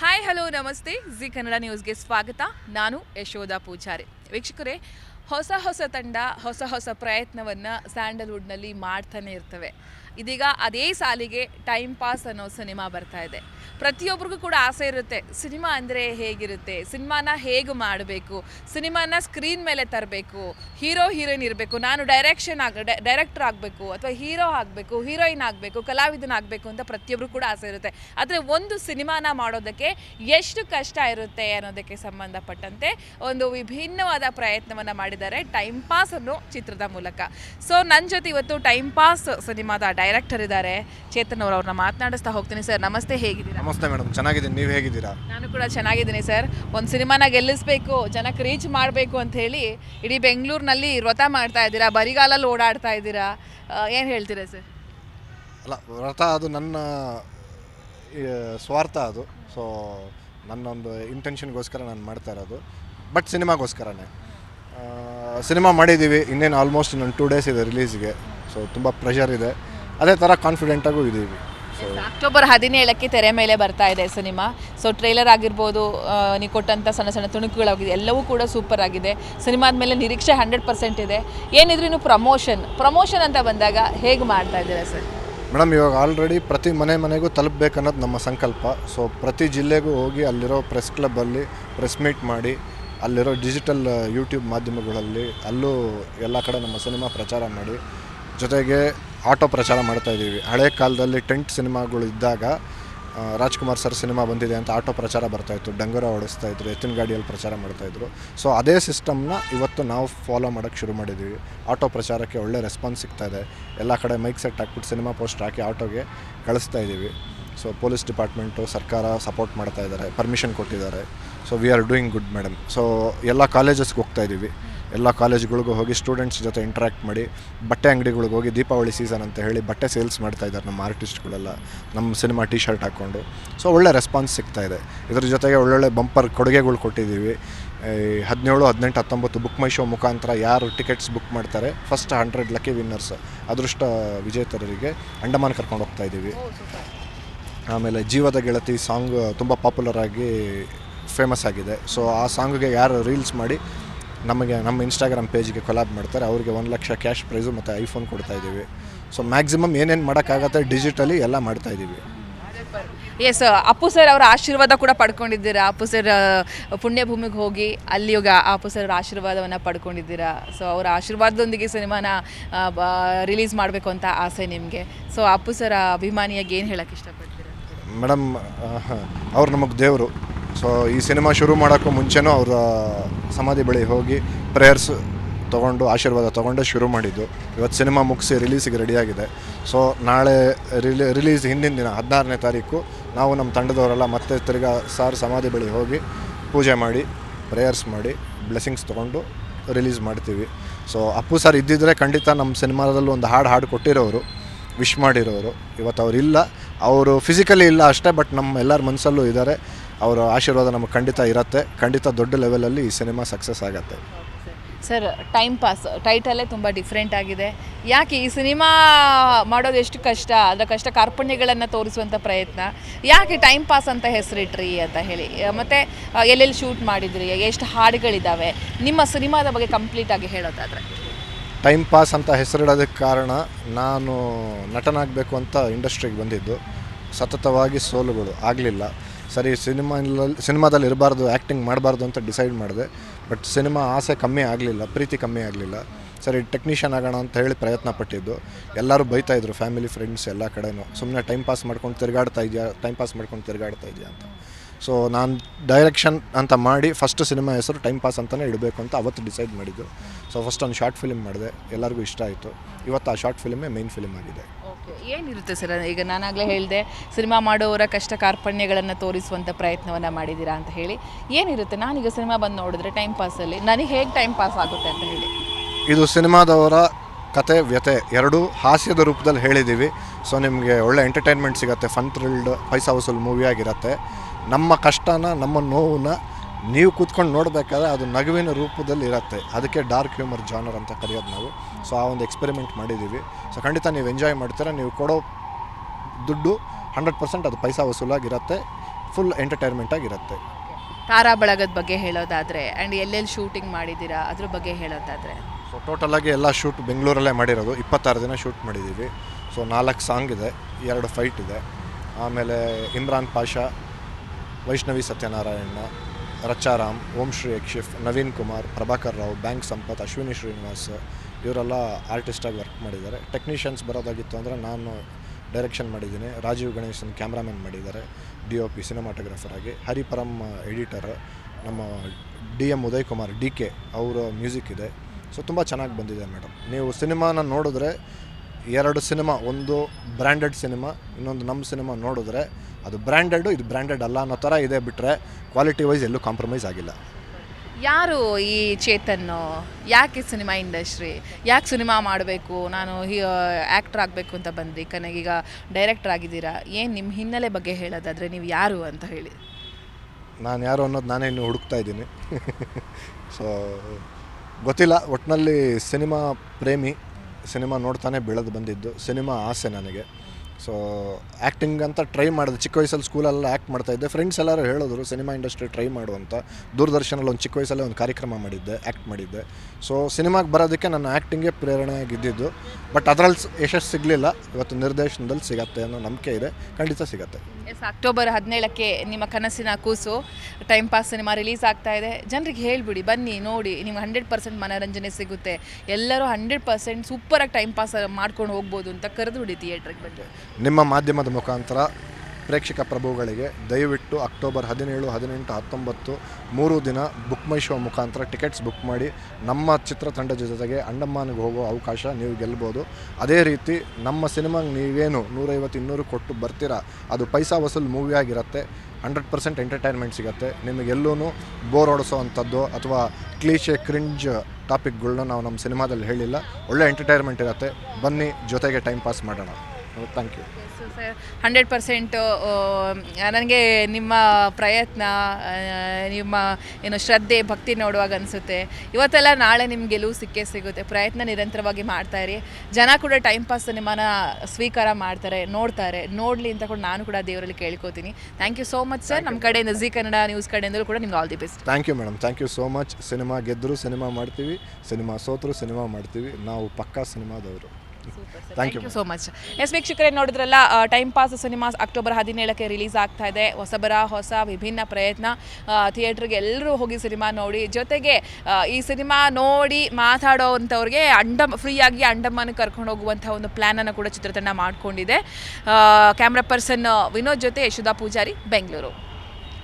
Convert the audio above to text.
Hi hello ನಮಸ್ತೆ. Zee Kannada ನ್ಯೂಸ್ಗೆ ಸ್ವಾಗತ. ನಾನು ಯಶೋಧ ಪೂಜಾರಿ. ವೀಕ್ಷಕರೇ, ಹೊಸ ಹೊಸ ತಂಡ, ಹೊಸ ಹೊಸ ಪ್ರಯತ್ನವನ್ನು ಸ್ಯಾಂಡಲ್ವುಡ್ನಲ್ಲಿ ಮಾಡ್ತಾನೆ ಇರ್ತವೆ. ಇದೀಗ ಅದೇ ಸಾಲಿಗೆ ಟೈಮ್ ಪಾಸ್ ಅನ್ನೋ ಸಿನಿಮಾ ಬರ್ತಾ ಇದೆ. ಪ್ರತಿಯೊಬ್ಬರಿಗೂ ಕೂಡ ಆಸೆ ಇರುತ್ತೆ, ಸಿನಿಮಾ ಅಂದರೆ ಹೇಗಿರುತ್ತೆ, ಸಿನಿಮಾನ ಹೇಗೆ ಮಾಡಬೇಕು, ಸಿನಿಮಾನ ಸ್ಕ್ರೀನ್ ಮೇಲೆ ತರಬೇಕು, ಹೀರೋ, ಹೀರೋಯಿನ್ ಇರಬೇಕು, ನಾನು ಡೈರೆಕ್ಷನ್ ಆಗ ಡೈರೆಕ್ಟರ್ ಆಗಬೇಕು ಅಥವಾ ಹೀರೋ ಆಗಬೇಕು, ಹೀರೋಯಿನ್ ಆಗಬೇಕು, ಕಲಾವಿದನ ಆಗಬೇಕು ಅಂತ ಪ್ರತಿಯೊಬ್ಬರು ಕೂಡ ಆಸೆ ಇರುತ್ತೆ. ಆದರೆ ಒಂದು ಸಿನಿಮಾನ ಮಾಡೋದಕ್ಕೆ ಎಷ್ಟು ಕಷ್ಟ ಇರುತ್ತೆ ಅನ್ನೋದಕ್ಕೆ ಸಂಬಂಧಪಟ್ಟಂತೆ ಒಂದು ವಿಭಿನ್ನವಾದ ಪ್ರಯತ್ನವನ್ನು ಮಾಡಿದ್ದಾರೆ ಟೈಮ್ ಪಾಸ್ ಅನ್ನೋ ಚಿತ್ರದ ಮೂಲಕ. ಸೊ ನನ್ನ ಜೊತೆ ಇವತ್ತು ಟೈಮ್ ಪಾಸ್ ಸಿನಿಮಾದ ಡೈರೆಕ್ಟರ್ ಇದ್ದಾರೆ. ಚೇತನ್ ಅವರು ಅವ್ರನ್ನ ಮಾತನಾಡಿಸ್ತಾ ಹೋಗ್ತೀನಿ ಸರ್. ನಮಸ್ತೆ ಹೇಗಿದ್ದೀರಾ? ನಮಸ್ತೆ ಮೇಡಮ್. ಚೆನ್ನಾಗಿದ್ದೀನಿ. ನೀವು ಹೇಗಿದ್ದೀರಾ? ನಾನು ಕೂಡ ಚೆನ್ನಾಗಿದ್ದೀನಿ ಸರ್. ಒಂದು ಸಿನಿಮಾನ ಗೆಲ್ಲಿಸ್ಬೇಕು ಜನಕ್ಕೆ ರೀಚ್ ಮಾಡಬೇಕು ಅಂತ ಹೇಳಿ ಇಡೀ ಬೆಂಗಳೂರಿನಲ್ಲಿ ವ್ರತ ಮಾಡ್ತಾ ಇದ್ದೀರಾ ಬರಿಗಾಲಲ್ಲಿ ಓಡಾಡ್ತಾ ಇದ್ದೀರಾ? ಏನು ಹೇಳ್ತೀರಾ ಸರ್? ಅಲ್ಲ ವ್ರತ ಅದು ನನ್ನ ಈ, ಸ್ವಾರ್ಥ ಅದು. ಸೊ ನನ್ನೊಂದು ಇಂಟೆನ್ಷನ್ಗೋಸ್ಕರ ನಾನು ಮಾಡ್ತಾ ಇರೋದು. ಬಟ್ ಸಿನಿಮಾಗೋಸ್ಕರನೇ. ಸಿನಿಮಾ ಮಾಡಿದ್ದೀವಿ. ಇನ್ನೇನು ಆಲ್ಮೋಸ್ಟ್ ಇನ್ನೊಂದು ಟೂ ಡೇಸ್ ಇದೆ ರಿಲೀಸ್ಗೆ ಸೊ ತುಂಬ ಪ್ರೆಷರ್ ಇದೆ. ಅದೇ ಥರ ಕಾನ್ಫಿಡೆಂಟಾಗೂ ಇದ್ದೀವಿ ಅಕ್ಟೋಬರ್ ಹದಿನೇಳಕ್ಕೆ ತೆರೆ ಮೇಲೆ ಬರ್ತಾ ಇದೆ ಸಿನಿಮಾ. ಸೊ ಟ್ರೈಲರ್ ಆಗಿರ್ಬೋದು ನೀವು ಕೊಟ್ಟಂಥ ಸಣ್ಣ ಸಣ್ಣ ತುಣುಕುಗಳಾಗಿದೆ ಎಲ್ಲವೂ ಕೂಡ ಸೂಪರ್ ಆಗಿದೆ. ಸಿನಿಮಾದ ಮೇಲೆ ನಿರೀಕ್ಷೆ ಹಂಡ್ರೆಡ್ ಪರ್ಸೆಂಟ್ ಇದೆ. ಏನಿದ್ರೂ ಇನ್ನು ಪ್ರಮೋಷನ್ ಪ್ರಮೋಷನ್ ಅಂತ ಬಂದಾಗ ಹೇಗೆ ಮಾಡ್ತಾ ಇದ್ದೀರಾ ಸರ್? ಮೇಡಮ್ ಇವಾಗ ಆಲ್ರೆಡಿ ಪ್ರತಿ ಮನೆ ಮನೆಗೂ ತಲುಪಬೇಕನ್ನೋದು ನಮ್ಮ ಸಂಕಲ್ಪ. ಸೊ ಪ್ರತಿ ಜಿಲ್ಲೆಗೂ ಹೋಗಿ ಅಲ್ಲಿರೋ ಪ್ರೆಸ್ ಕ್ಲಬ್ಬಲ್ಲಿ ಪ್ರೆಸ್ ಮೀಟ್ ಮಾಡಿ ಅಲ್ಲಿರೋ ಡಿಜಿಟಲ್ ಯೂಟ್ಯೂಬ್ ಮಾಧ್ಯಮಗಳಲ್ಲಿ ಅಲ್ಲೂ ಎಲ್ಲ ಕಡೆ ನಮ್ಮ ಸಿನಿಮಾ ಪ್ರಚಾರ ಮಾಡಿ ಜೊತೆಗೆ ಆಟೋ ಪ್ರಚಾರ ಮಾಡ್ತಾ ಇದ್ದೀವಿ. ಹಳೆ ಕಾಲದಲ್ಲಿ ಟೆಂಟ್ ಸಿನಿಮಾಗಳು ಇದ್ದಾಗ ರಾಜ್ಕುಮಾರ್ ಸರ್ ಸಿನಿಮಾ ಬಂದಿದೆ ಅಂತ ಆಟೋ ಪ್ರಚಾರ ಬರ್ತಾಯಿತ್ತು ಡಂಗೂರ ಓಡಿಸ್ತಾ ಇದ್ರು, ಎತ್ತಿನ ಗಾಡಿಯಲ್ಲಿ ಪ್ರಚಾರ ಮಾಡ್ತಾಯಿದ್ರು ಸೊ ಅದೇ ಸಿಸ್ಟಮ್ನ ಇವತ್ತು ನಾವು ಫಾಲೋ ಮಾಡೋಕ್ಕೆ ಶುರು ಮಾಡಿದ್ದೀವಿ. ಆಟೋ ಪ್ರಚಾರಕ್ಕೆ ಒಳ್ಳೆ ರೆಸ್ಪಾನ್ಸ್ ಸಿಗ್ತಾ ಇದೆ. ಎಲ್ಲ ಕಡೆ ಮೈಕ್ ಸೆಟ್ ಹಾಕ್ಬಿಟ್ಟು ಸಿನಿಮಾ ಪೋಸ್ಟ್ ಹಾಕಿ ಆಟೋಗೆ ಕಳಿಸ್ತಾ ಇದ್ದೀವಿ. ಸೊ ಪೊಲೀಸ್ ಡಿಪಾರ್ಟ್ಮೆಂಟು ಸರ್ಕಾರ ಸಪೋರ್ಟ್ ಮಾಡ್ತಾ ಇದ್ದಾರೆ ಪರ್ಮಿಷನ್ ಕೊಟ್ಟಿದ್ದಾರೆ. So we are doing good madam so ಎಲ್ಲ ಕಾಲೇಜಸ್ಗೆ ಹೋಗ್ತಾ ಇದ್ದೀವಿ. ಎಲ್ಲ ಕಾಲೇಜ್ಗಳಿಗೂ ಹೋಗಿ ಸ್ಟೂಡೆಂಟ್ಸ್ ಜೊತೆ ಇಂಟ್ರ್ಯಾಕ್ಟ್ ಮಾಡಿ ಬಟ್ಟೆ ಅಂಗಡಿಗಳಿಗೆ ಹೋಗಿ ದೀಪಾವಳಿ ಸೀಸನ್ ಅಂತ ಹೇಳಿ ಬಟ್ಟೆ ಸೇಲ್ಸ್ ಮಾಡ್ತಾ ಇದ್ದಾರೆ ನಮ್ಮ ಆರ್ಟಿಸ್ಟ್ಗಳೆಲ್ಲ ನಮ್ಮ ಸಿನಿಮಾ ಟಿ ಶರ್ಟ್ ಹಾಕ್ಕೊಂಡು. ಸೊ ಒಳ್ಳೆ ರೆಸ್ಪಾನ್ಸ್ ಸಿಗ್ತಾ ಇದೆ. ಇದ್ರ ಜೊತೆಗೆ ಒಳ್ಳೊಳ್ಳೆ ಬಂಪರ್ ಕೊಡುಗೆಗಳು ಕೊಟ್ಟಿದ್ದೀವಿ. ಈ ಹದಿನೇಳು ಹದಿನೆಂಟು ಹತ್ತೊಂಬತ್ತು ಬುಕ್ ಮೈ ಶೋ ಮುಖಾಂತರ ಯಾರು ಟಿಕೆಟ್ಸ್ ಬುಕ್ ಮಾಡ್ತಾರೆ ಫಸ್ಟ್ ಹಂಡ್ರೆಡ್ ಲಕ್ಕಿ ವಿನ್ನರ್ಸ್ ಅದೃಷ್ಟ ವಿಜೇತರರಿಗೆ ಅಂಡಮಾನ್ ಕರ್ಕೊಂಡು ಹೋಗ್ತಾ ಇದ್ದೀವಿ. ಆಮೇಲೆ ಜೀವದ ಗೆಳತಿ ಸಾಂಗ್ ತುಂಬ ಪಾಪ್ಯುಲರ್ ಆಗಿ ಫೇಮಸ್ ಆಗಿದೆ. ಸೊ ಆ ಸಾಂಗ್ಗೆ ಯಾರು ರೀಲ್ಸ್ ಮಾಡಿ ನಮಗೆ ನಮ್ಮ ಇನ್ಸ್ಟಾಗ್ರಾಮ್ ಪೇಜ್ಗೆ ಕೊಲಾಬ್ ಮಾಡ್ತಾರೆ. ಅವರಿಗೆ ಒಂದು ಲಕ್ಷ ಕ್ಯಾಶ್ ಪ್ರೈಸು ಮತ್ತು ಐಫೋನ್ ಕೊಡ್ತಾ ಇದ್ದೀವಿ. ಸೊ ಮ್ಯಾಕ್ಸಿಮಮ್ ಏನೇನು ಮಾಡೋಕ್ಕಾಗತ್ತೆ ಡಿಜಿಟಲಿ ಎಲ್ಲ ಮಾಡ್ತಾ ಇದ್ದೀವಿ. ಎಸ್ ಅಪ್ಪು ಸರ್ ಅವರ ಆಶೀರ್ವಾದ ಕೂಡ ಪಡ್ಕೊಂಡಿದ್ದೀರಾ? ಅಪ್ಪು ಸರ್ ಪುಣ್ಯಭೂಮಿಗೆ ಹೋಗಿ ಅಲ್ಲಿ ಹೋಗಿ ಅಪ್ಪು ಸರ್ ಆಶೀರ್ವಾದವನ್ನು ಪಡ್ಕೊಂಡಿದ್ದೀರಾ? ಸೊ ಅವರ ಆಶೀರ್ವಾದದೊಂದಿಗೆ ಸಿನಿಮಾನ ರಿಲೀಸ್ ಮಾಡಬೇಕು ಅಂತ ಆಸೆ ನಿಮಗೆ. ಸೊ ಅಪ್ಪು ಸರ್ ಅಭಿಮಾನಿಯಾಗಿ ಏನು ಹೇಳೋಕ್ಕೆ ಇಷ್ಟಪಡ್ತೀರಾ? ಮೇಡಮ್ ಅವ್ರು ನಮಗೆ ದೇವರು. ಸೊ ಈ ಸಿನಿಮಾ ಶುರು ಮಾಡೋಕ್ಕೂ ಮುಂಚೆನೂ ಅವರ ಸಮಾಧಿ ಬಳಿ ಹೋಗಿ ಪ್ರೇಯರ್ಸ್ ತೊಗೊಂಡು, ಆಶೀರ್ವಾದ ತೊಗೊಂಡು ಶುರು ಮಾಡಿದ್ದು. ಇವತ್ತು ಸಿನಿಮಾ ಮುಗಿಸಿ ರಿಲೀಸಿಗೆ ರೆಡಿಯಾಗಿದೆ ಸೊ ನಾಳೆ ರಿಲಿ ರಿಲೀಸ್ ಹಿಂದಿನ ದಿನ, ಹದಿನಾರನೇ ತಾರೀಕು, ನಾವು ನಮ್ಮ ತಂಡದವರೆಲ್ಲ ಮತ್ತೆ ತಿರ್ಗಾ ಸಾರ್ ಸಮಾಧಿ ಬಳಿ ಹೋಗಿ ಪೂಜೆ ಮಾಡಿ ಪ್ರೇಯರ್ಸ್ ಮಾಡಿ ಬ್ಲೆಸ್ಸಿಂಗ್ಸ್ ತೊಗೊಂಡು ರಿಲೀಸ್ ಮಾಡ್ತೀವಿ. ಸೊ ಅಪ್ಪು ಸರ್ ಇದ್ದಿದ್ರೆ ಖಂಡಿತ ನಮ್ಮ ಸಿನಿಮಾದಲ್ಲಿ ಒಂದು ಹಾಡು ಹಾಡು ಕೊಟ್ಟಿರೋರು ವಿಶ್ ಮಾಡಿರೋರು. ಇವತ್ತು ಅವರು ಇಲ್ಲ ಅವರು ಫಿಸಿಕಲಿ ಇಲ್ಲ ಅಷ್ಟೇ ಬಟ್ ನಮ್ಮ ಎಲ್ಲರ ಮನಸ್ಸಲ್ಲೂ ಇದ್ದಾರೆ ಅವರ ಆಶೀರ್ವಾದ ನಮಗೆ ಖಂಡಿತ ಇರುತ್ತೆ. ಖಂಡಿತ ದೊಡ್ಡ ಲೆವೆಲಲ್ಲಿ ಈ ಸಿನಿಮಾ ಸಕ್ಸಸ್ ಆಗುತ್ತೆ. ಸರ್ ಟೈಮ್ ಪಾಸ್ ಟೈಟಲ್ಲೇ ತುಂಬ ಡಿಫ್ರೆಂಟ್ ಆಗಿದೆ. ಯಾಕೆ ಈ ಸಿನಿಮಾ ಮಾಡೋದು ಎಷ್ಟು ಕಷ್ಟ? ಅದರ ಕಷ್ಟ ಕಾರ್ಪಣ್ಯಗಳನ್ನು ತೋರಿಸುವಂಥ ಪ್ರಯತ್ನ. ಯಾಕೆ ಟೈಮ್ ಪಾಸ್ ಅಂತ ಹೆಸರಿಟ್ರಿ ಅಂತ ಹೇಳಿ. ಮತ್ತು ಎಲ್ಲೆಲ್ಲಿ ಶೂಟ್ ಮಾಡಿದ್ರಿ? ಎಷ್ಟು ಹಾಡುಗಳಿದ್ದಾವೆ ನಿಮ್ಮ ಸಿನಿಮಾದ ಬಗ್ಗೆ ಕಂಪ್ಲೀಟಾಗಿ ಹೇಳೋದಾದರೆ. ಟೈಮ್ ಪಾಸ್ ಅಂತ ಹೆಸರಿಡೋದಕ್ಕೆ ಕಾರಣ ನಾನು ನಟನಾಗಬೇಕು ಅಂತ ಇಂಡಸ್ಟ್ರಿಗೆ ಬಂದಿದ್ದು. ಸತತವಾಗಿ ಸೋಲುಗಳು ಆಗಲಿಲ್ಲ. ಸರಿ ಸಿನಿಮಾ ಸಿನಿಮಾದಲ್ಲಿ ಇರಬಾರ್ದು ಆ್ಯಕ್ಟಿಂಗ್ ಮಾಡಬಾರ್ದು ಅಂತ ಡಿಸೈಡ್ ಮಾಡಿದೆ. ಬಟ್ ಸಿನಿಮಾ ಆಸೆ ಕಮ್ಮಿ ಆಗಲಿಲ್ಲ, ಪ್ರೀತಿ ಕಮ್ಮಿ ಆಗಲಿಲ್ಲ. ಸರಿ ಟೆಕ್ನಿಷಿಯನ್ ಆಗೋಣ ಅಂತ ಹೇಳಿ ಪ್ರಯತ್ನ ಪಟ್ಟಿದ್ದು. ಎಲ್ಲರೂ ಬೈತಾಯಿದ್ರು ಫ್ಯಾಮಿಲಿ ಫ್ರೆಂಡ್ಸ್ ಎಲ್ಲ ಕಡೆನೂ. ಸುಮ್ಮನೆ ಟೈಮ್ ಪಾಸ್ ಮಾಡ್ಕೊಂಡು ತಿರುಗಾಡ್ತಾ ಇದೆಯಾ ಟೈಮ್ ಪಾಸ್ ಮಾಡ್ಕೊಂಡು ತಿರುಗಾಡ್ತಾ ಇದೆಯಾ ಅಂತ. ಸೊ ನಾನು ಡೈರೆಕ್ಷನ್ ಅಂತ ಮಾಡಿ ಫಸ್ಟ್ ಸಿನಿಮಾ ಹೆಸರು ಟೈಮ್ ಪಾಸ್ ಅಂತಲೇ ಇಡಬೇಕು ಅಂತ ಅವತ್ತು ಡಿಸೈಡ್ ಮಾಡಿದ್ದು. ಸೊ ಫಸ್ಟ್ ಒಂದು ಶಾರ್ಟ್ ಫಿಲ್ಮ್ ಮಾಡಿದೆ. ಎಲ್ಲರಿಗೂ ಇಷ್ಟ ಆಯಿತು. ಇವತ್ತು ಆ ಶಾರ್ಟ್ ಫಿಲ್ಮೇ ಮೈನ್ ಫಿಲ್ಮ್ ಆಗಿದೆ. ಏನಿರುತ್ತೆ ಸರ್? ಈಗ ನಾನಾಗಲೇ ಹೇಳಿದೆ, ಸಿನಿಮಾ ಮಾಡೋವರ ಕಷ್ಟ ಕಾರ್ಪಣ್ಯಗಳನ್ನು ತೋರಿಸುವಂಥ ಪ್ರಯತ್ನವನ್ನು ಮಾಡಿದ್ದೀರಾ ಅಂತ ಹೇಳಿ. ಏನಿರುತ್ತೆ? ನಾನೀಗ ಸಿನಿಮಾ ಬಂದು ನೋಡಿದ್ರೆ ಟೈಮ್ ಪಾಸಲ್ಲಿ ನನಗೆ ಹೇಗೆ ಟೈಮ್ ಪಾಸ್ ಆಗುತ್ತೆ ಅಂತ ಹೇಳಿ. ಇದು ಸಿನಿಮಾದವರ ಕತೆ ವ್ಯತೆ ಎರಡೂ ಹಾಸ್ಯದ ರೂಪದಲ್ಲಿ ಹೇಳಿದ್ದೀವಿ ಸೊ ನಿಮಗೆ ಒಳ್ಳೆ ಎಂಟರ್ಟೈನ್ಮೆಂಟ್ ಸಿಗುತ್ತೆ ಫನ್ ಥ್ರಿಲ್ಡ್ ಪೈಸಾ ವಸೂಲ್ ಮೂವಿ ಆಗಿರುತ್ತೆ. ನಮ್ಮ ಕಷ್ಟನ, ನಮ್ಮ ನೋವನ್ನ ನೀವು ಕೂತ್ಕೊಂಡು ನೋಡಬೇಕಾದ್ರೆ ಅದು ನಗುವಿನ ರೂಪದಲ್ಲಿ ಇರುತ್ತೆ. ಅದಕ್ಕೆ ಡಾರ್ಕ್ ಹ್ಯೂಮರ್ ಜಾನರ್ ಅಂತ ಕರೆಯೋದು ನಾವು. ಸೊ ಆ ಒಂದು ಎಕ್ಸ್ಪೆರಿಮೆಂಟ್ ಮಾಡಿದ್ದೀವಿ. ಸೊ ಖಂಡಿತ ನೀವು ಎಂಜಾಯ್ ಮಾಡ್ತೀರಾ ನೀವು ಕೊಡೋ ದುಡ್ಡು ಹಂಡ್ರೆಡ್ ಪರ್ಸೆಂಟ್ ಅದು ಪೈಸಾ ವಸೂಲಾಗಿರುತ್ತೆ ಫುಲ್ ಎಂಟರ್ಟೈನ್ಮೆಂಟಾಗಿರುತ್ತೆ ತಾರಾ ಬಳಗದ ಬಗ್ಗೆ ಹೇಳೋದಾದರೆ ಆ್ಯಂಡ್ ಎಲ್ಲೆಲ್ಲಿ ಶೂಟಿಂಗ್ ಮಾಡಿದ್ದೀರಾ ಅದ್ರ ಬಗ್ಗೆ ಹೇಳೋದಾದರೆ. ಸೊ ಟೋಟಲಾಗಿ ಎಲ್ಲ ಶೂಟ್ ಬೆಂಗಳೂರಲ್ಲೇ ಮಾಡಿರೋದು. ಇಪ್ಪತ್ತಾರು ದಿನ ಶೂಟ್ ಮಾಡಿದ್ದೀವಿ. ಸೊ ನಾಲ್ಕು ಸಾಂಗ್ ಇದೆ ಎರಡು ಫೈಟ್ ಇದೆ. ಆಮೇಲೆ ಇಮ್ರಾನ್ ಪಾಷಾ ವೈಷ್ಣವಿ ಸತ್ಯನಾರಾಯಣ ರಚಾರಾಮ್ ಓಂ ಶ್ರೀ ಯಕ್ಷಿಫ್, ನವೀನ್ ಕುಮಾರ್, ಪ್ರಭಾಕರ್ ರಾವ್, ಬ್ಯಾಂಕ್ ಸಂಪತ್, ಅಶ್ವಿನಿ ಶ್ರೀನಿವಾಸ್, ಇವರೆಲ್ಲ ಆರ್ಟಿಸ್ಟಾಗಿ ವರ್ಕ್ ಮಾಡಿದ್ದಾರೆ. ಟೆಕ್ನಿಷಿಯನ್ಸ್ ಬರೋದಾಗಿತ್ತು ಅಂದರೆ ನಾನು ಡೈರೆಕ್ಷನ್ ಮಾಡಿದ್ದೀನಿ. ರಾಜೀವ್ ಗಣೇಶನ್ ಕ್ಯಾಮ್ರಾಮನ್ ಮಾಡಿದ್ದಾರೆ. ಡಿ ಒ ಪಿ ಸಿನಿಮಾಟೋಗ್ರಾಫರ್ ಆಗಿ. ಹರಿಪರಂ ಎಡಿಟರ್ ನಮ್ಮ D M Uday Kumar D K ಅವರ ಮ್ಯೂಸಿಕ್ ಇದೆ. ಸೊ ತುಂಬ ಚೆನ್ನಾಗಿ ಬಂದಿದೆ ಮೇಡಮ್ ನೀವು ಸಿನಿಮಾನ ನೋಡಿದ್ರೆ ಎರಡು ಸಿನಿಮಾ, ಒಂದು ಬ್ರ್ಯಾಂಡೆಡ್ ಸಿನಿಮಾ, ಇನ್ನೊಂದು ನಮ್ಮ ಸಿನಿಮಾ ನೋಡಿದ್ರೆ ಅದು ಬ್ರ್ಯಾಂಡೆಡು ಇದು ಬ್ರ್ಯಾಂಡೆಡ್ ಅಲ್ಲ ಅನ್ನೋ ಥರ ಇದೆ ಬಿಟ್ಟರೆ ಕ್ವಾಲಿಟಿ ವೈಸ್ ಎಲ್ಲೂ ಕಾಂಪ್ರಮೈಸ್ ಆಗಿಲ್ಲ. ಯಾರು ಈ ಚೇತನ್ನು? ಯಾಕೆ ಸಿನಿಮಾ ಇಂಡಸ್ಟ್ರಿ ಯಾಕೆ ಸಿನಿಮಾ ಮಾಡಬೇಕು? ನಾನು ಆ್ಯಕ್ಟ್ರ್ ಆಗಬೇಕು ಅಂತ ಬಂದ್ರಿ ಕನಗೀಗ ಡೈರೆಕ್ಟರ್ ಆಗಿದ್ದೀರಾ? ಏನು ನಿಮ್ಮ ಹಿನ್ನೆಲೆ ಬಗ್ಗೆ ಹೇಳೋದಾದರೆ ನೀವು ಯಾರು ಅಂತ ಹೇಳಿ. ನಾನು ಯಾರು ಅನ್ನೋದು ನಾನೇ ಇನ್ನು ಹುಡುಕ್ತಾ ಇದ್ದೀನಿ. ಸೊ ಗೊತ್ತಿಲ್ಲ ಒಟ್ಟಿನಲ್ಲಿ ಸಿನಿಮಾ ಪ್ರೇಮಿ ಸಿನಿಮಾ ನೋಡ್ತಾನೆ ಬೆಳೆದು ಬಂದಿದ್ದು ಸಿನಿಮಾ ಆಸೆ ನನಗೆ. ಸೊ ಆ್ಯಕ್ಟಿಂಗ್ ಅಂತ ಟ್ರೈ ಮಾಡಿದೆ. ಚಿಕ್ಕ ವಯಸ್ಸಲ್ಲಿ ಸ್ಕೂಲಲ್ಲಿ ಆ್ಯಕ್ಟ್ ಮಾಡ್ತಾಯಿದ್ದೆ ಫ್ರೆಂಡ್ಸ್ ಎಲ್ಲರೂ ಹೇಳಿದ್ರು ಸಿನಿಮಾ ಇಂಡಸ್ಟ್ರಿ ಟ್ರೈ ಮಾಡು ಅಂತ. ದೂರದರ್ಶನಲ್ಲಿ ಒಂದು ಚಿಕ್ಕ ವಯಸ್ಸಲ್ಲೇ ಒಂದು ಕಾರ್ಯಕ್ರಮ ಮಾಡಿದ್ದೆ ಆ್ಯಕ್ಟ್ ಮಾಡಿದ್ದೆ. ಸೊ ಸಿನಿಮಾಗೆ ಬರೋದಕ್ಕೆ ನನ್ನ ಆ್ಯಕ್ಟಿಂಗೇ ಪ್ರೇರಣೆಯಾಗಿದ್ದಿದ್ದು. ಬಟ್ ಅದರಲ್ಲಿ ಯಶಸ್ಸು ಸಿಗಲಿಲ್ಲ. ಇವತ್ತು ನಿರ್ದೇಶನದಲ್ಲಿ ಸಿಗತ್ತೆ ಅನ್ನೋ ನಂಬಿಕೆ ಇದೆ. ಖಂಡಿತ ಸಿಗತ್ತೆ. ಎಸ್ ಅಕ್ಟೋಬರ್ ಹದಿನೇಳಕ್ಕೆ ನಿಮ್ಮ ಕನಸಿನ ಕೂಸು ಟೈಮ್ ಪಾಸ್ ಸಿನಿಮಾ ರಿಲೀಸ್ ಆಗ್ತಾ ಇದೆ. ಜನರಿಗೆ ಹೇಳಿಬಿಡಿ, ಬನ್ನಿ, ನೋಡಿ, ನಿಮ್ಗೆ ಹಂಡ್ರೆಡ್ ಪರ್ಸೆಂಟ್ ಮನೋರಂಜನೆ ಸಿಗುತ್ತೆ. ಎಲ್ಲರೂ ಹಂಡ್ರೆಡ್ ಪರ್ಸೆಂಟ್ ಸೂಪರಾಗಿ ಟೈಮ್ ಪಾಸ್ ಮಾಡ್ಕೊಂಡು ಹೋಗ್ಬೋದು ಅಂತ ಕರೆದು ಬಿಡಿ ಥಿಯೇಟ್ರಿಗೆ ಬಂದು ನಿಮ್ಮ ಮಾಧ್ಯಮದ ಮುಖಾಂತರ ಪ್ರೇಕ್ಷಕ ಪ್ರಭುಗಳಿಗೆ ದಯವಿಟ್ಟು ಅಕ್ಟೋಬರ್ ಹದಿನೇಳು, ಹದಿನೆಂಟು, ಹತ್ತೊಂಬತ್ತು ಮೂರು ದಿನ ಬುಕ್ ಮೈ ಶೋ ಮುಖಾಂತರ ಟಿಕೆಟ್ಸ್ ಬುಕ್ ಮಾಡಿ ನಮ್ಮ ಚಿತ್ರತಂಡದ ಜೊತೆಗೆ ಅಂಡಮಾನ್ಗೆ ಹೋಗೋ ಅವಕಾಶ ನೀವು ಗೆಲ್ಬೋದು. ಅದೇ ರೀತಿ ನಮ್ಮ ಸಿನಿಮಾಗೆ ನೀವೇನು ನೂರೈವತ್ತು, ಇನ್ನೂರು ಕೊಟ್ಟು ಬರ್ತೀರಾ? ಅದು ಪೈಸಾ ವಸೂಲ್ ಮೂವಿ ಆಗಿರುತ್ತೆ ಹಂಡ್ರೆಡ್ ಪರ್ಸೆಂಟ್ ಎಂಟರ್ಟೈನ್ಮೆಂಟ್ ಸಿಗುತ್ತೆ. ನಿಮಗೆಲ್ಲೂ ಬೋರ್ ಹೊಡಿಸೋ ಅಂಥದ್ದು ಅಥವಾ ಕ್ಲೀಶೆ ಕ್ರಿಂಜ್ ಟಾಪಿಕ್ಗಳನ್ನ ನಾವು ನಮ್ಮ ಸಿನಿಮಾದಲ್ಲಿ ಹೇಳಿಲ್ಲ. ಒಳ್ಳೆ ಎಂಟರ್ಟೈನ್ಮೆಂಟ್ ಇರುತ್ತೆ. ಬನ್ನಿ, ಜೊತೆಗೆ ಟೈಮ್ ಪಾಸ್ ಮಾಡೋಣ. Thank you sir hundred percent ನನಗೆ ನಿಮ್ಮ ಪ್ರಯತ್ನ ನಿಮ್ಮ ಏನು ಶ್ರದ್ಧೆ ಭಕ್ತಿ ನೋಡುವಾಗ ಅನಿಸುತ್ತೆ. ಇವತ್ತೆಲ್ಲ ನಾಳೆ ನಿಮ್ಗೆ ಗೆಲುವು ಸಿಕ್ಕೇ ಸಿಗುತ್ತೆ. ಪ್ರಯತ್ನ ನಿರಂತರವಾಗಿ ಮಾಡ್ತಾ ಇರಿ. ಜನ ಕೂಡ ಟೈಮ್ ಪಾಸ್ ನಿಮ್ಮನ್ನು ಸ್ವೀಕಾರ ಮಾಡ್ತಾರೆ ನೋಡ್ತಾರೆ. ನೋಡಲಿ ಅಂತ ಕೂಡ ನಾನು ಕೂಡ ದೇವರಲ್ಲಿ ಕೇಳ್ಕೊತೀನಿ. Thank you so much sir ನಮ್ಮ ಕಡೆಯಿಂದ ಜಿ ಕನ್ನಡ ನ್ಯೂಸ್ ಕಡೆಯಿಂದಲೂ ಕೂಡ ನಿಮ್ಗೆ all the best thank you madam thank you so much cinema ಗೆದ್ದರು ಸಿನಿಮಾ ಮಾಡ್ತೀವಿ. ಸಿನಿಮಾ ಸೋತರು ಸಿನಿಮಾ ಮಾಡ್ತೀವಿ. ನಾವು ಪಕ್ಕಾ ಸಿನಿಮಾದವರು thank you so much yes ವೀಕ್ಷಕರೇ ನೋಡಿದ್ರಲ್ಲ ಟೈಮ್ ಪಾಸ್ ಸಿನಿಮಾ ಅಕ್ಟೋಬರ್ ಹದಿನೇಳಕ್ಕೆ ರಿಲೀಸ್ ಆಗ್ತಾ ಇದೆ. ಹೊಸಬರ ಹೊಸ ವಿಭಿನ್ನ ಪ್ರಯತ್ನ ಥಿಯೇಟ್ರಿಗೆ ಎಲ್ಲರೂ ಹೋಗಿ ಸಿನಿಮಾ ನೋಡಿ. ಜೊತೆಗೆ ಈ ಸಿನಿಮಾ ನೋಡಿ ಮಾತಾಡೋವಂಥವ್ರಿಗೆ ಅಂಡಮ್ ಫ್ರೀಯಾಗಿ ಅಂಡಮಾನ್ ಕರ್ಕೊಂಡು ಹೋಗುವಂಥ ಒಂದು ಪ್ಲ್ಯಾನನ್ನು ಕೂಡ ಚಿತ್ರತಂಡ ಮಾಡಿಕೊಂಡಿದೆ. ಕ್ಯಾಮ್ರಾ ಪರ್ಸನ್ ವಿನೋದ್ ಜೊತೆ ಯಶೋಧಾ ಪೂಜಾರಿ ಬೆಂಗಳೂರು.